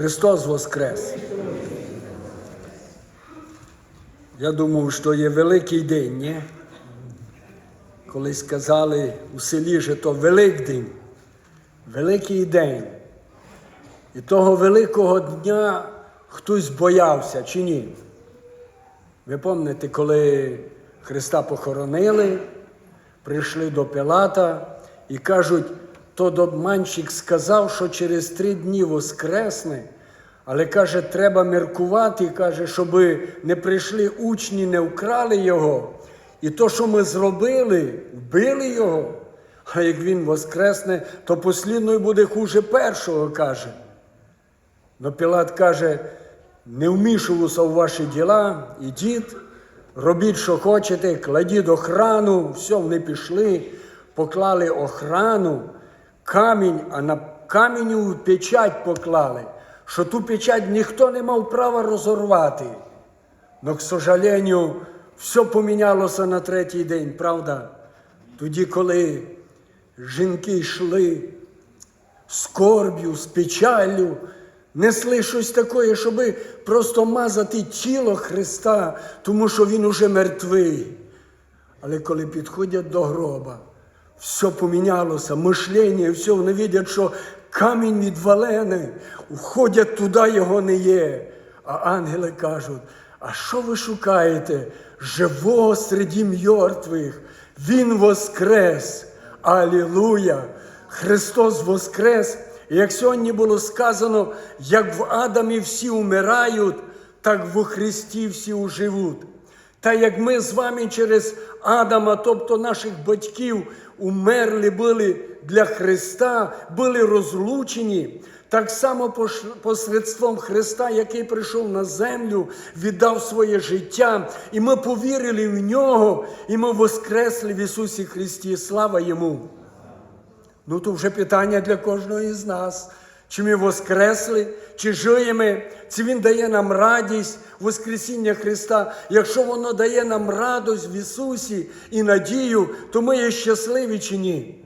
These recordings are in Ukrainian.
Христос Воскрес! Я думав, що є великий день, ні? Коли сказали у селі, що то Великдень, великий день. І того великого дня хтось боявся чи ні? Ви пам'ятаєте, коли Христа похоронили, прийшли до Пилата і кажуть, то обманщик сказав, що через три дні воскресне, але каже, треба міркувати, каже, щоб не прийшли учні, не вкрали його. І то, що ми зробили, вбили його. А як він воскресне, то послідною буде хуже першого, каже. Но Пілат каже, не вмішувався у ваші діла, ідіть, робіть, що хочете, кладіть охрану, все, вони пішли, поклали охрану, камінь, а на каміню печать поклали, що ту печать ніхто не мав права розорвати. Но, к сожалению, все помінялося на третій день, правда? Тоді, коли жінки йшли скорб'ю, з печаллю, несли щось таке, щоб просто мазати тіло Христа, тому що Він уже мертвий. Але коли підходять до гроба, все помінялося, мишлення, все, вони видять, що камінь відвалений, входять туди, його не є. А ангели кажуть, а що ви шукаєте? Живого серед мертвих. Він воскрес. Алілуя! Христос воскрес! І як сьогодні було сказано, як в Адамі всі умирають, так в Христі всі уживуть. Та як ми з вами через Адама, тобто наших батьків, умерли були для Христа, були розлучені, так само посредством Христа, який прийшов на землю, віддав своє життя, і ми повірили в нього, і ми воскресли в Ісусі Христі. Слава Йому! Ну, то вже питання для кожного із нас. Чи ми воскресли, чи живемо, чи Він дає нам радість Воскресіння Христа. Якщо воно дає нам радість в Ісусі і надію, то ми є щасливі чи ні.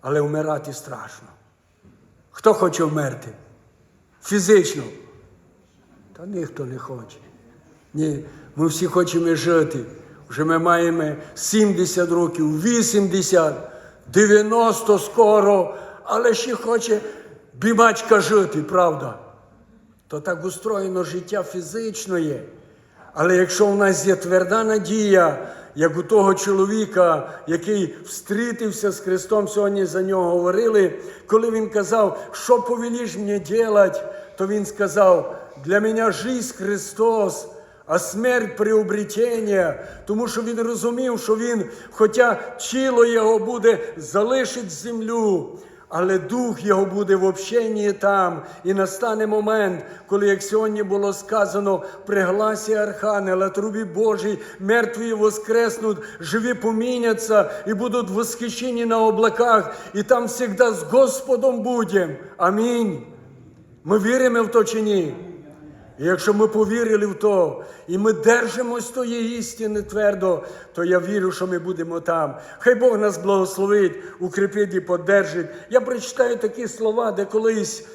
Але вмирати страшно. Хто хоче вмерти? Фізично. Та ніхто не хоче. Ні, ми всі хочемо жити. Вже ми маємо 70 років, 80, 90 скоро, але ще хоче бімачка жити, правда? То так устроєно життя фізично є. Але якщо у нас є тверда надія, як у того чоловіка, який встрітився з Христом, сьогодні за нього говорили, коли він казав, що повеліш мені делать, то він сказав, для мене жизнь Христос, а смерть приобретення, тому що він розумів, що він, хоча тіло його буде залишить землю, але дух його буде в общенні там. І настане момент, коли, як сьогодні було сказано, при гласі Архангела, трубі Божій, мертві воскреснуть, живі поміняться і будуть восхищені на облаках, і там завжди з Господом будемо. Амінь. Ми віримо в то чи ні? І якщо ми повірили в то, і ми держимось тої істини твердо, то я вірю, що ми будемо там. Хай Бог нас благословить, укріпить і подержить. Я прочитаю такі слова, де колись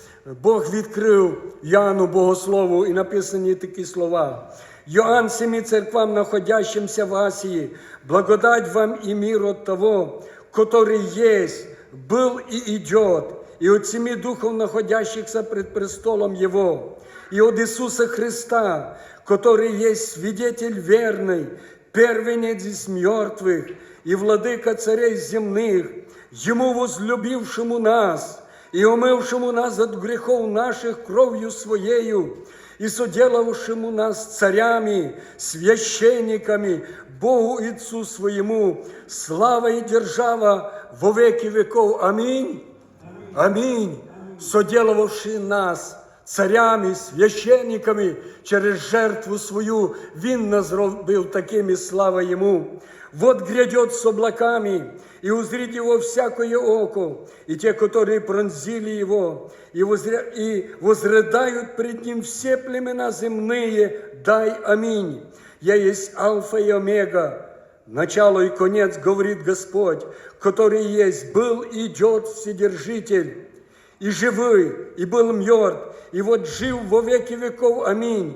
Бог відкрив Яну Богослову, і написані такі слова. Йоанн семи церквам, находящимся в Асии, благодать вам и мир от того, который есть, был и идет, и от семи духов, находящихся пред престолом Его, и от Иисуса Христа, который есть свидетель верный, первенец из мертвых и владыка царей земных, Ему возлюбившему нас и умывшему нас от грехов наших кровью Своею, и соделавшему нас царями, священниками, Богу Отцу Своему, слава и держава во веки веков. Аминь. Аминь. Соделавши нас царями, священниками через жертву свою, Він нас зробив такими, слава Йому. Вот грядет с облаками, и узрит его всякое око, и те, которые пронзили его, и, возря... и возрыдают пред ним все племена земные, дай аминь. Я есть Алфа и Омега, начало и конец, говорит Господь, который есть, был, идет Вседержитель. и живой, и был мертв, и вот жив во веки веков. Амінь.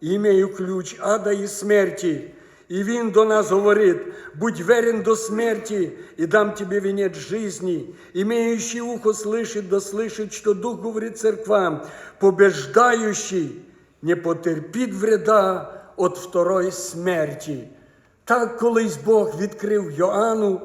І имею ключ ада і смерті. І він до нас говорить, будь верен до смерти, и дам тебе венец жизни. Имеющий ухо слышит, да слышит, что Дух говорит церквам, побеждающий не потерпит вреда от второї смерті. Так колись Бог відкрив Йоанну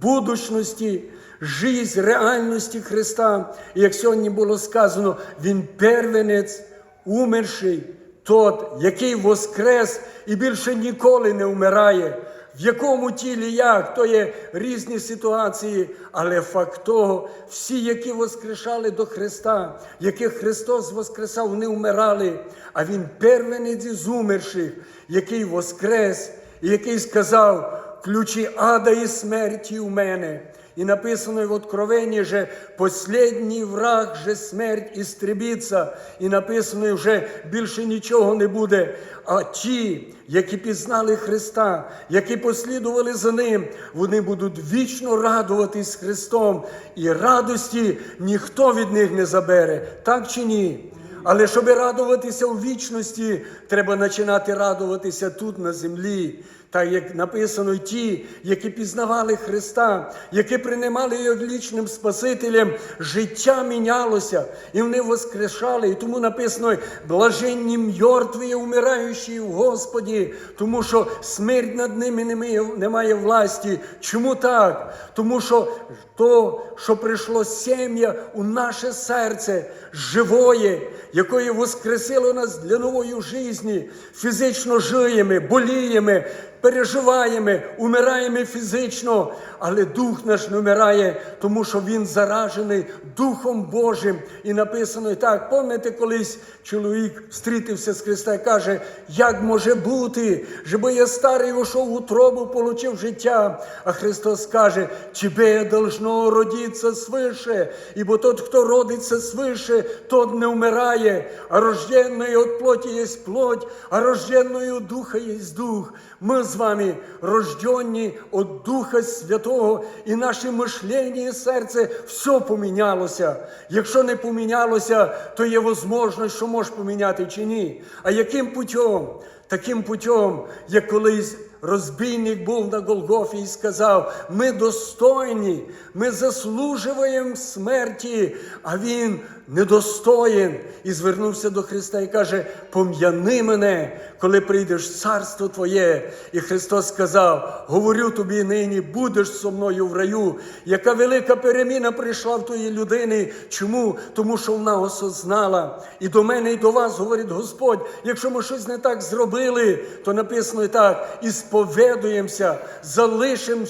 будучності, жизнь, реальності Христа. І як сьогодні було сказано, Він первенець, умерший, тот, який воскрес і більше ніколи не вмирає. В якому тілі як, то є різні ситуації, але факт того, всі, які воскрешали до Христа, яких Христос воскресав, вони вмирали, а Він первенець із умерших, який воскрес, який сказав, ключі ада і смерті у мене. І написано в Откровенні же последній враг же смерть істребиться. І написано вже більше нічого не буде. А ті, які пізнали Христа, які послідували за Ним, вони будуть вічно радуватись Христом. І радості ніхто від них не забере. Так чи ні? Але щоб радуватися у вічності, треба починати радуватися тут на землі. Так як написано, ті, які пізнавали Христа, які приймали його вічним Спасителем, життя мінялося, і вони воскрешали. І тому написано, блаженні мертві, умираючі в Господі, тому що смерть над ними немає, немає власті. Чому так? Тому що то, що прийшло сім'я у наше серце живоє, якої воскресило нас для нової житті, фізично живемо, боліємо, переживаємо, умираємо фізично, але дух наш не вмирає, тому що він заражений Духом Божим. І написано так, пам'ятаєте, колись чоловік зустрітився з Христа і каже, як може бути, щоб я старий ушов у тробу, получив життя. А Христос каже, тебе должно родитися свише, ібо тот, хто родиться свише, тот не вмирає, а рожденної от плоті є плоть, а рожденної духа є дух. Ми з вами рожденні от Духа Святого, і наше мишлення і серце все помінялося. Якщо не помінялося, то є можливість, що можеш поміняти чи ні. А яким путем? Таким путем, як колись розбійник був на Голгофі і сказав: ми достойні, ми заслужуємо смерті, а він недостоїн. І звернувся до Христа і каже: Пом'яни мене, коли прийдеш в царство Твоє. І Христос сказав: Говорю тобі нині, будеш зо мною в раю. Яка велика переміна прийшла в тої людини. Чому? Тому що вона осознала. І до мене, і до вас говорить Господь, якщо ми щось не так зробили, то написано і так: і споведуємося, залишимо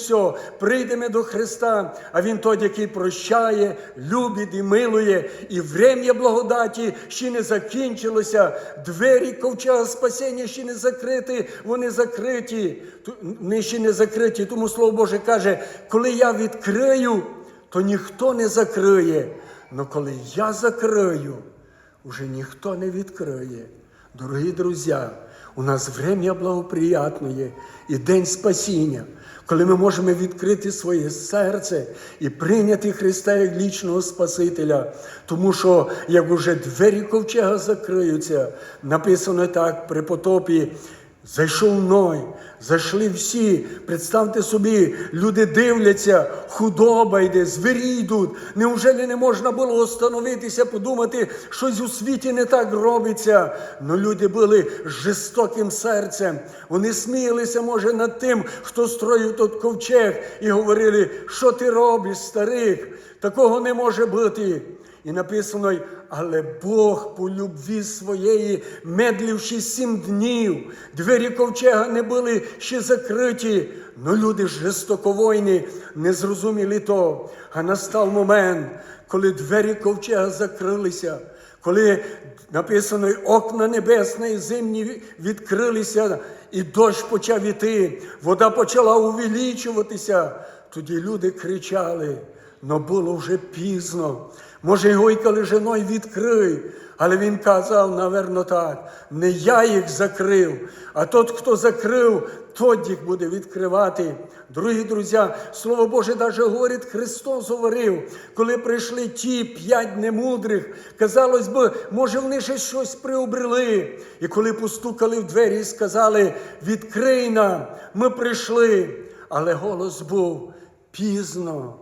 прийдемо до Христа, а Він той, який прощає, любить і милує. І врем'я благодаті ще не закінчилося. Двері ковчага спасіння ще не закриті, вони закриті. Вони ще не закриті. Тому Слово Боже каже, коли я відкрию, то ніхто не закриє. Но коли я закрию, уже ніхто не відкриє. Дорогі друзі, у нас время благоприятне і день спасіння, коли ми можемо відкрити своє серце і прийняти Христа як лічного Спасителя. Тому що як уже двері ковчега закриються, написано так при потопі. Зайшов Ной, зайшли всі. Представте собі, люди дивляться, худоба йде, звірі йдуть. Неужели не можна було остановитися, подумати, щось у світі не так робиться? Ну люди були з жорстоким серцем. Вони сміялися, може, над тим, хто строїв тут ковчег, і говорили, що ти робиш, старих? Такого не може бути. І написано, але Бог по любві своєї, медливши сім днів, двері ковчега не були ще закриті. Ну люди жорстоковойні не зрозуміли то. А настав момент, коли двері ковчега закрилися, коли написано, окна небесні і земні відкрилися, і дощ почав іти, вода почала увеличуватися. Тоді люди кричали. Но було вже пізно. Може, його й коли женой відкрий, але він казав, наверно, так, не я їх закрив, а тот, хто закрив, тот їх буде відкривати. Дорогі друзі, Слово Боже навіть говорить, Христос говорив, коли прийшли ті п'ять немудрих, казалось би, може, вони ще щось приобрели. І коли постукали в двері і сказали, відкрий нам, ми прийшли. Але голос був пізно,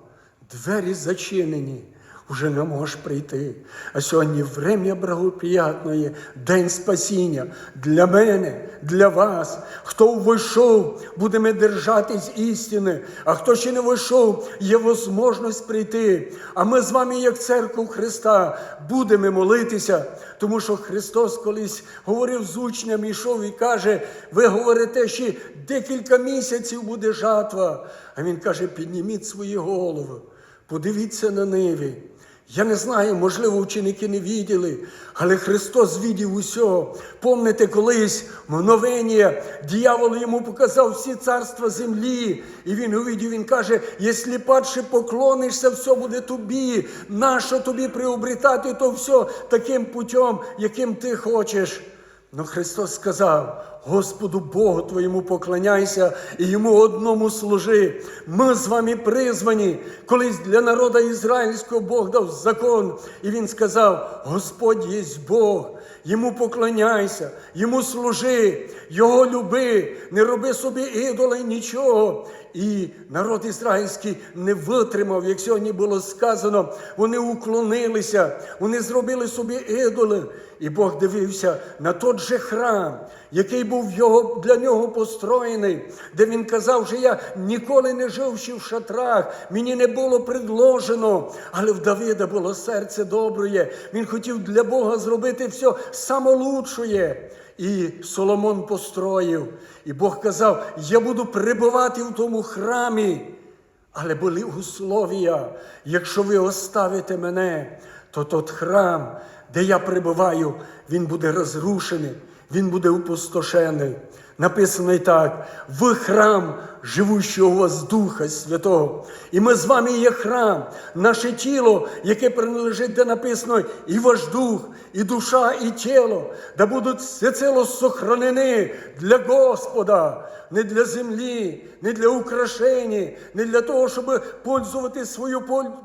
двері зачинені. Уже не можеш прийти. А сьогодні врем'я благоприятне, день спасіння для мене, для вас. Хто вийшов, будемо держатись істини. А хто ще не вийшов, є можливість прийти. А ми з вами, як церква Христа, будемо молитися, тому що Христос колись говорив з учнями, йшов і каже: ви говорите, що декілька місяців буде жатва. А Він каже: підніміть свої голови. Подивіться на ниві. Я не знаю, можливо, ученики не відділи, але Христос віддів усього. Помните, колись мгновення дьявол йому показав всі царства землі, і він увидів, він каже: якщо падше поклонишся, все буде тобі. Нащо тобі приобретати то все таким путем, яким ти хочеш? Но Христос сказав: Господу Богу твоєму поклоняйся і йому одному служи. Ми з вами призвані. Колись для народа ізраїльського Бог дав закон, і він сказав: Господь є Бог. Йому поклоняйся, йому служи, Його люби, не роби собі ідола нічого. І народ ізраїльський не витримав, як сьогодні було сказано, вони уклонилися, вони зробили собі ідоли. І Бог дивився на той же храм, який був його, для нього построєний, де він казав, що я ніколи не жив ще в шатрах, мені не було предложено, але в Давида було серце добре. Він хотів для Бога зробити все самолучшее. І Соломон построїв. І Бог казав: Я буду перебувати в тому храмі. Але були условія, якщо ви оставите мене, то тот храм, де я перебуваю, він буде розрушений, він буде опустошений. Написано так: ви храм живущого у вас Духа Святого. І ми з вами є храм, наше тіло, яке приналежить, де написано, і ваш дух, і душа, і тіло, да будуть всецело сохранені для Господа, не для землі, не для украшень, не для того, щоб пользувати свою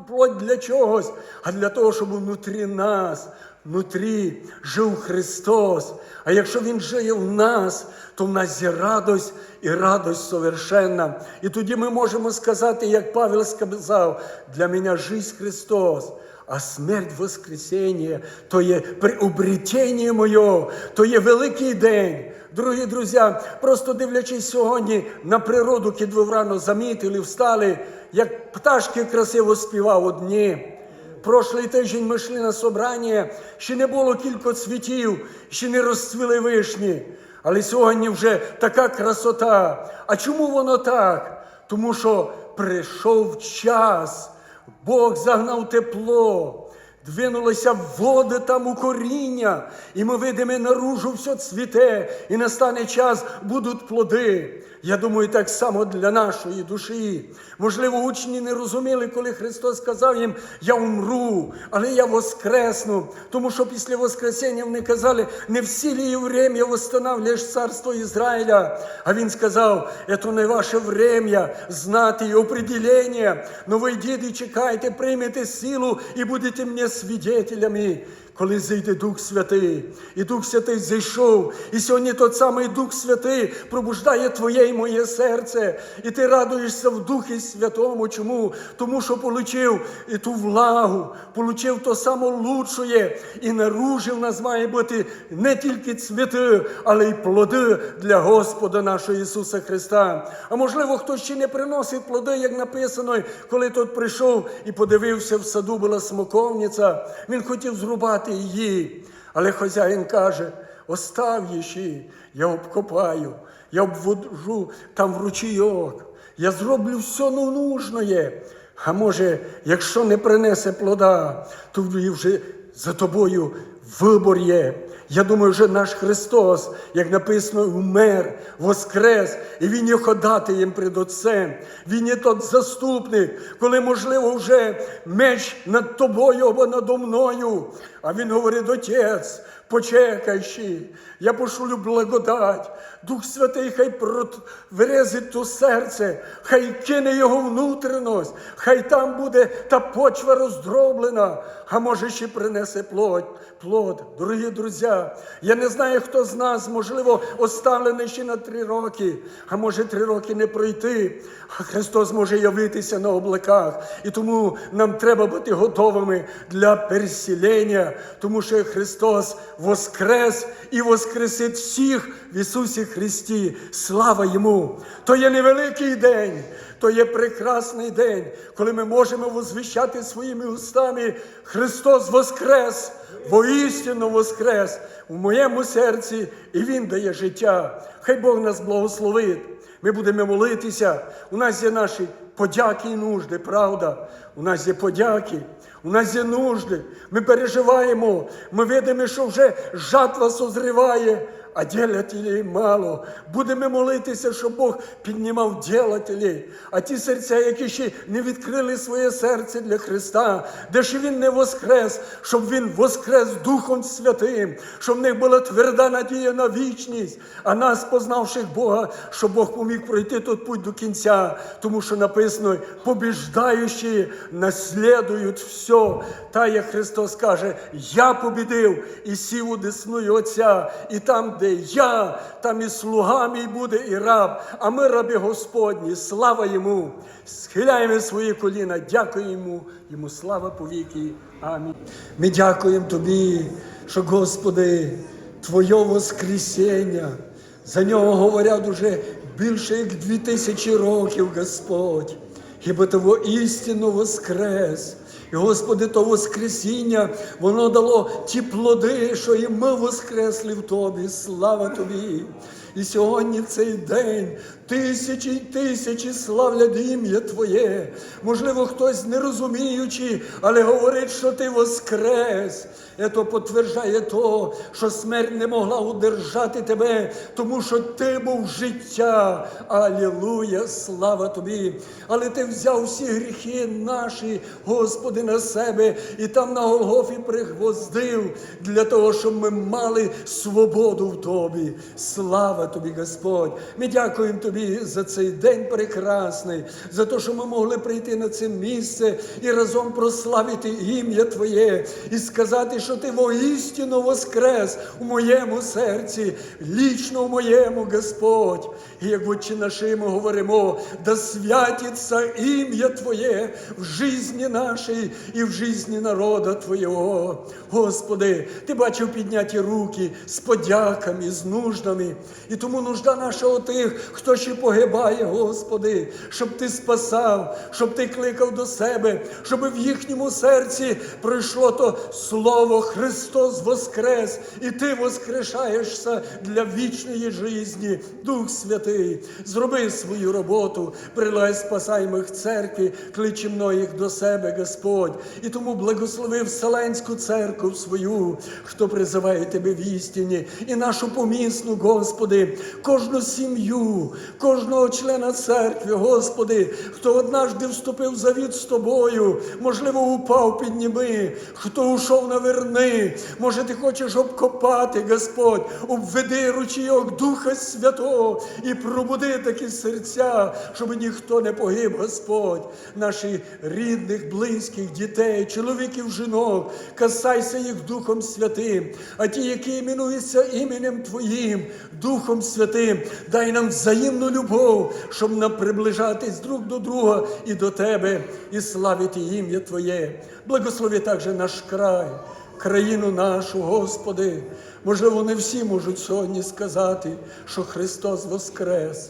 плоть для чогось, а для того, щоб внутрі нас. Внутрі жив Христос, а якщо Він жиє в нас, то в нас є радость і радость совершенна. І тоді ми можемо сказати, як Павел сказав, для мене життя Христос, а смерть Воскресіння, то є приобретення моє, то є великий день. Дорогі друзі, просто дивлячись сьогодні на природу, кid ви врано замітили, встали, як пташки красиво співав одні. Прошлий тиждень ми йшли на собрання, ще не було кілька цвітів, ще не розцвіли вишні. Але сьогодні вже така красота. А чому воно так? Тому що прийшов час, Бог загнав тепло. Двинулися води там у коріння, і ми видимо наружу все цвіте, і настане час будуть плоди. Я думаю, так само для нашої душі. Можливо, учні не розуміли, коли Христос сказав їм, я умру, але я воскресну. Тому що після Воскресення вони казали, не в силі і время восстанавливаєш царство Ізраїля. А він сказав, це не ваше время знати і определення. Но ви йдіть і чекайте, приймете силу і будете мені свідетелями. Коли зайде Дух Святий, і Дух Святий зайшов, і сьогодні той самий Дух Святий пробуждає твоє і моє серце, і ти радуєшся в Духі Святому. Чому? Тому що получив і ту влагу, получив то само лучшее, і наружив нас має бути не тільки цвіти, але й плоди для Господа нашого Ісуса Христа. А можливо, хтось ще не приносить плоди, як написано, коли тут прийшов і подивився в саду, була смоковниця, він хотів зрубати її. Але хазяїн каже: остав її, я обкопаю, я обводжу там в ручійок, я зроблю все ну, нужне. А може, якщо не принесе плода, то вже за тобою вибор є. Я думаю, вже наш Христос, як написано, вмер, воскрес, і Він є ходатаєм перед Отцем. Він є тот заступник, коли, можливо, вже меч над тобою або надо мною. А Він говорить, Отець, почекай ще, я пошлю благодать. Дух Святий хай вирезить то серце, хай кине його внутрішність, хай там буде та почва роздроблена, а може ще принесе плоть. Плод, дорогі друзі, я не знаю, хто з нас, можливо, оставлений ще на три роки, а може три роки не пройти, а Христос може явитися на облаках. І тому нам треба бути готовими для переселення, тому що Христос воскрес і воскресить всіх в Ісусі Христі. Слава Йому! То є невеликий день. То є прекрасний день, коли ми можемо возвіщати своїми устами Христос Воскрес, воістину Воскрес у моєму серці, і Він дає життя. Хай Бог нас благословить. Ми будемо молитися. У нас є наші подяки і нужди, правда? У нас є подяки, у нас є нужди. Ми переживаємо, ми видимо, що вже жатва созріває. А ділателей мало. Будемо молитися, щоб Бог піднімав ділателей. А ті серця, які ще не відкрили своє серце для Христа, де ще Він не воскрес, щоб Він воскрес Духом Святим, щоб в них була тверда надія на вічність, а нас, познавших Бога, щоб Бог поміг пройти тут путь до кінця, тому що написано, побіждаючі наслідують все. Та як Христос каже, я побідив і сів у десную Отця, і там, де я, там і слуга мій буде, і раб, а ми раби Господні, слава йому. Схиляємо свої коліна, дякуємо йому, слава повіки. Амінь. Ми дякуємо тобі, що, Господи, Твоє Воскресіння, за нього говорять уже більше як дві тисячі років, Господь. Хіба того істинно воскрес. І, Господи, то Воскресіння, воно дало ті плоди, що і ми воскресли в Тобі. Слава Тобі! І сьогодні цей день тисячі й тисячі славлять ім'я Твоє. Можливо, хтось не розуміючи, але говорить, що Ти воскрес. Це підтверджує то, що смерть не могла удержати тебе, тому що ти був життя. Алілуя, слава тобі. Але ти взяв всі гріхи наші, Господи, на себе, і там на Голгофі пригвоздив для того, щоб ми мали свободу в тобі. Слава тобі, Господь. Ми дякуємо тобі за цей день прекрасний, за те, що ми могли прийти на це місце і разом прославити ім'я Твоє і сказати, що ти воістину воскрес у моєму серці, лічно в моєму Господь. І як в отче наші ми говоримо, да святиться ім'я Твоє в житті нашій і в житті народа Твого. Господи, Ти бачив підняті руки з подяками, з нуждами. І тому нужда наша у тих, хто ще погибає, Господи, щоб Ти спасав, щоб Ти кликав до себе, щоб в їхньому серці пройшло то слово Христос Воскрес, і Ти воскрешаєшся для вічної житті, Дух Святий, зроби свою роботу, прилагай спасаємих церкві, кличе многих до себе, Господь. І тому благослови Вселенську церкву свою, хто призиває Тебе в істині, і нашу помісну, Господи, кожну сім'ю, кожного члена церкви, Господи, хто однажды вступив завіт з тобою, можливо, упав, підніми, хто ушов наверни, може, ти хочеш обкопати, Господь, обведи ручійок Духа Святого і пробуди такі серця, щоб ніхто не погиб, Господь, наших рідних, близьких, дітей, чоловіків, жінок, касайся їх Духом Святим, а ті, які іменуються іменем Твоїм, Духом Святим, дай нам взаємну любов, щоб нам приближатись друг до друга і до Тебе, і славити ім'я Твоє. Благослови також наш край, країну нашу, Господи. Можливо, не всі можуть сьогодні сказати, що Христос Воскрес.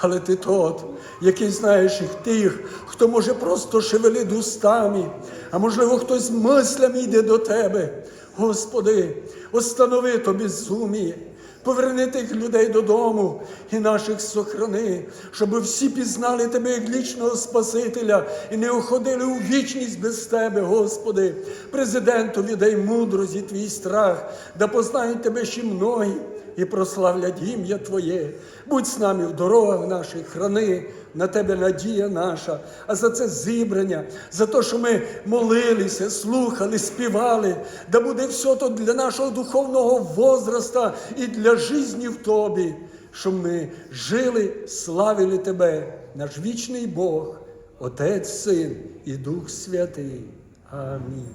Але ти тот, який знаєш їх тих, хто може просто шевелити устами, а можливо, хтось мислями йде до тебе. Господи, останови то безуміє, Поверни тих людей додому і наших сохрани, щоб всі пізнали Тебе як вічного Спасителя і не уходили у вічність без Тебе, Господи. Президентові дай мудрості Твій страх, да познають Тебе ще многі і прославлять ім'я Твоє. Будь з нами в дорогах наших, храни, на Тебе надія наша, а за це зібрання, за те, що ми молилися, слухали, співали, да буде все то для нашого духовного возраста і для житті в Тобі, щоб ми жили, славили Тебе, наш вічний Бог, Отець, Син і Дух Святий. Амінь.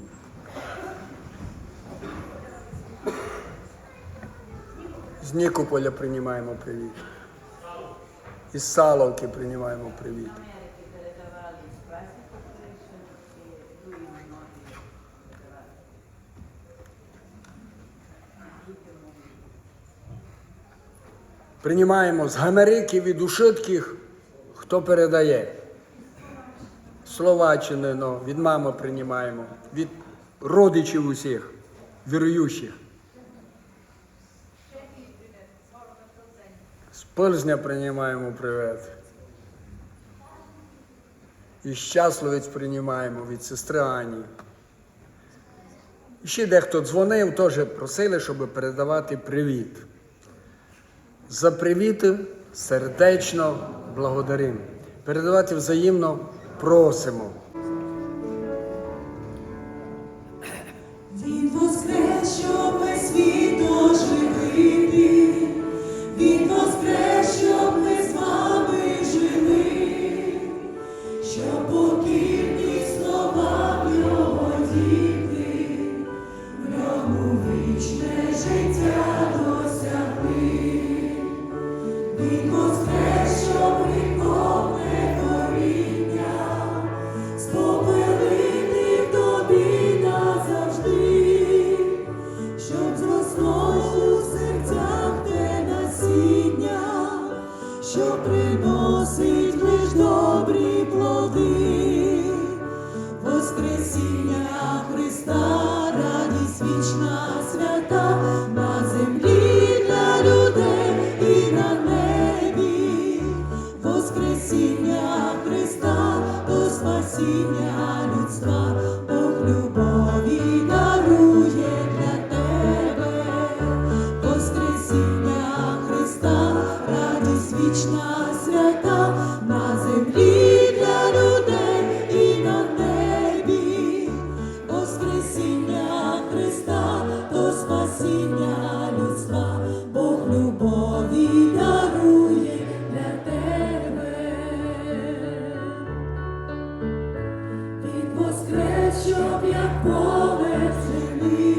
З Нікополя приймаємо привіт. Із Саловки приймаємо привіт. Приймаємо з Гамериків і Душитких, хто передає. Словаччини ну, від мами приймаємо, від родичів усіх, віруючих. Пильзня приймаємо привет. І Щасловець приймаємо від сестри Ані. І ще дехто дзвонив, теж просили, щоб передавати привіт. За привіти сердечно благодаримо. Передавати взаємно просимо. Він воскрес, щоб весь світ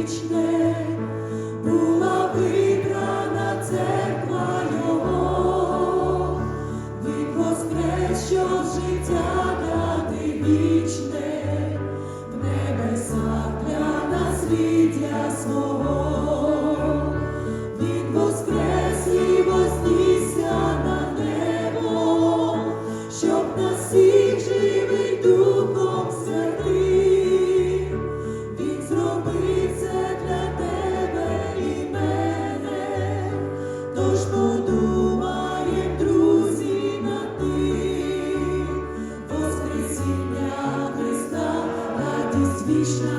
вічне. Krishna.